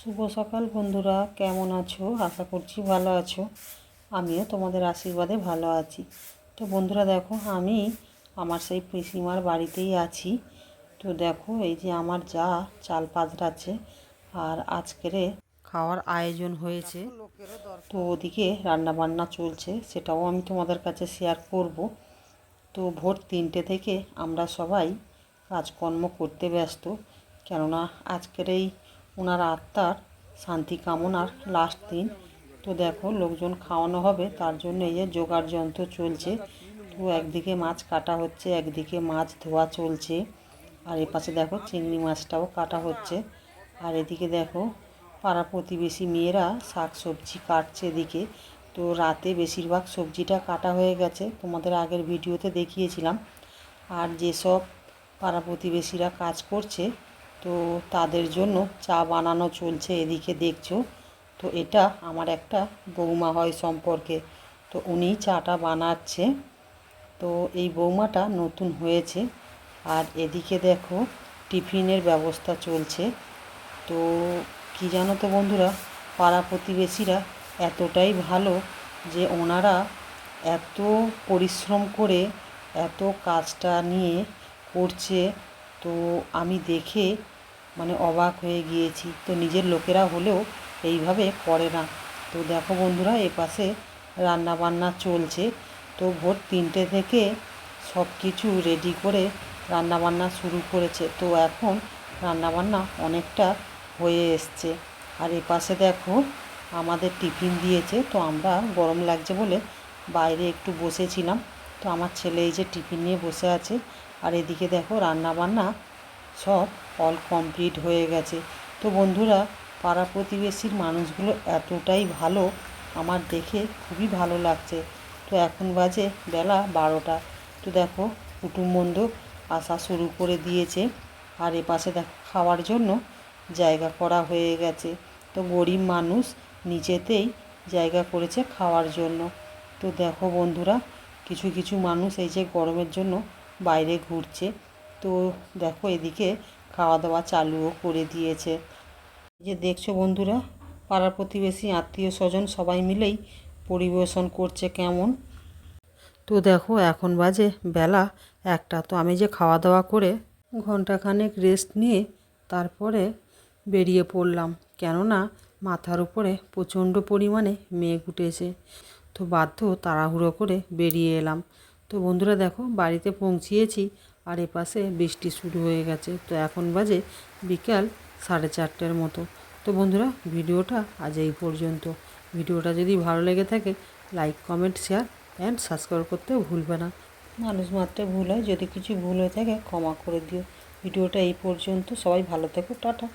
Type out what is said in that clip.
শুভ সকাল বন্ধুরা, কেমন আছো? আশা করছি ভালো আছো। আমিও তোমাদের আশীর্বাদে ভালো আছি। তো বন্ধুরা, দেখো, আমি আমার সেই পিসিমার বাড়িতেই আছি। তো দেখো, এই যে আমার যা চাল পাতরাচ্ছে আর আজকেরে খাওয়ার আয়োজন হয়েছে। তো ওদিকে রান্না বান্না চলছে, সেটাও আমি তোমাদের কাছে শেয়ার করব। তো ভোর তিনটে থেকে আমরা সবাই কাজকর্ম করতে ব্যস্ত, কেননা আজকের এই ওনার আত্মার শান্তি কামনার লাস্ট দিন। তো দেখো, লোকজন খাওয়ানো হবে, তার জন্য এই যে জোগাড় যন্ত্র চলছে। তো একদিকে মাছ কাটা হচ্ছে, একদিকে মাছ ধোয়া চলছে। আর এপাশে দেখো, চিংড়ি মাছটাও কাটা হচ্ছে। আর এদিকে দেখো, পাড়া প্রতিবেশী মেয়েরা শাক সবজি কাটছে এদিকে। তো রাতে বেশিরভাগ সবজিটা কাটা হয়ে গেছে। তোমাদের আগের ভিডিওতে দেখিয়েছিলাম। আর যেসব পাড়া প্রতিবেশীরা কাজ করছে তো তাদের জন্য চা বানানো চলছে এদিকে দেখছ। তো এটা আমার একটা বৌমা হয় সম্পর্কে। তো উনি চাটা বানাচ্ছে। তো এই বৌমাটা নতুন হয়েছে। আর এদিকে দেখো, টিফিনের ব্যবস্থা চলছে। তো কি জানো তো বন্ধুরা, পাড়া প্রতিবেশীরা এতটাই ভালো যে ওনারা এত পরিশ্রম করে এত কাজটা নিয়ে করছে। তো আমি দেখে মানে অবাক হয়ে গিয়েছি। তো নিজের লোকেরা হলেও এইভাবে করে না। তো দেখো বন্ধুরা এপাশে রান্না বান্না চলছে। তো ভোর তিনটে থেকে সব কিছু রেডি করে রান্নাবান্না শুরু করেছে। তো এখন রান্নাবান্না অনেকটা হয়ে এসছে। আর এপাশে দেখো আমাদের টিফিন দিয়েছে। তো আমরা গরম লাগছে বলে বাইরে একটু বসেছিলাম। তো আমার ছেলে এই যে টিফিন নিয়ে বসে আছে। আর এদিকে দেখো রান্না বান্না সব অল কমপ্লিট হয়ে গেছে। তো বন্ধুরা, পাড়া প্রতিবেশীর মানুষগুলো এতটাই ভালো, আমার দেখে খুবই ভালো লাগছে। তো এখন বাজে বেলা বারোটা। তো দেখো, কুটুম বন্ধু আসা শুরু করে দিয়েছে। আর এপাশে দেখো, খাওয়ার জন্য জায়গা করা হয়ে গেছে। তো গরিব মানুষ নিচেতেই জায়গা করেছে খাওয়ার জন্য। তো দেখো বন্ধুরা, কিছু কিছু মানুষ এই যে গরমের জন্য বাইরে ঘুরছে। তো দেখো এদিকে খাওয়া দাওয়া চালুও করে দিয়েছে। যে দেখছ বন্ধুরা, পাড়ার প্রতিবেশী, আত্মীয় স্বজন সবাই মিলেই পরিবেশন করছে কেমন। তো দেখো এখন বাজে বেলা একটা। তো আমি যে খাওয়া দাওয়া করে ঘন্টাখানেক রেস্ট নিয়ে তারপরে বেরিয়ে পড়লাম। কেননা মাথার উপরে প্রচণ্ড পরিমাণে মেঘ উঠেছে। তো বাধ্য তাড়াহুড়ো করে বেরিয়ে এলাম। তো বন্ধুরা দেখো, বাড়িতে পৌঁছিয়েছি আর এপাশে বৃষ্টি শুরু হয়ে গেছে। তো এখন বাজে বিকাল সাড়ে চারটের মতো। তো বন্ধুরা, ভিডিওটা আজ এই পর্যন্ত। ভিডিওটা যদি ভালো লেগে থাকে, like, comment, share and subscribe করতে ভুলবে না। মানুষ মাত্রে ভুল হয়, যদি কিছু ভুল হয়ে থাকে ক্ষমা করে দিও। ভিডিওটা এই পর্যন্ত। সবাই ভালো থেকো, টাটা।